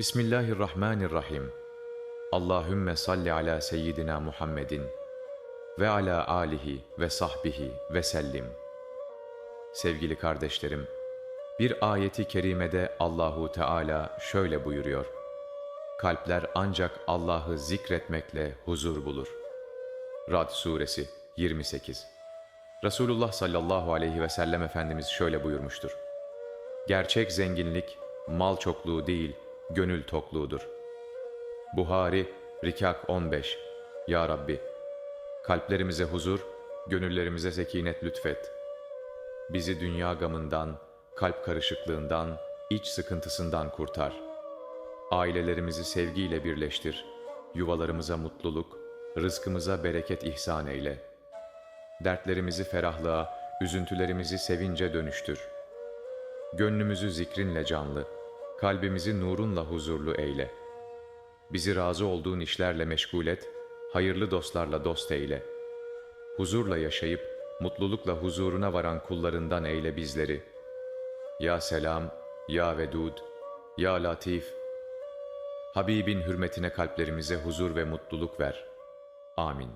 Bismillahirrahmanirrahim. Allahümme salli ala seyyidina Muhammedin ve ala alihi ve sahbihi ve sellim. Sevgili kardeşlerim, bir ayeti kerimede Allahu Teala şöyle buyuruyor. Kalpler ancak Allah'ı zikretmekle huzur bulur. Rad Suresi 28 Resulullah sallallahu aleyhi ve sellem Efendimiz şöyle buyurmuştur. Gerçek zenginlik, mal çokluğu değil, gönül tokluğudur. Buhari, Rikak 15 Ya Rabbi, kalplerimize huzur, gönüllerimize zekinet lütfet. Bizi dünya gamından, kalp karışıklığından, iç sıkıntısından kurtar. Ailelerimizi sevgiyle birleştir. Yuvalarımıza mutluluk, rızkımıza bereket ihsan eyle. Dertlerimizi ferahlığa, üzüntülerimizi sevince dönüştür. Gönlümüzü zikrinle canlı, kalbimizi nurunla huzurlu eyle. Bizi razı olduğun işlerle meşgul et, hayırlı dostlarla dost eyle. Huzurla yaşayıp, mutlulukla huzuruna varan kullarından eyle bizleri. Ya Selam, Ya Vedud, Ya Latif. Habibin hürmetine kalplerimize huzur ve mutluluk ver. Amin.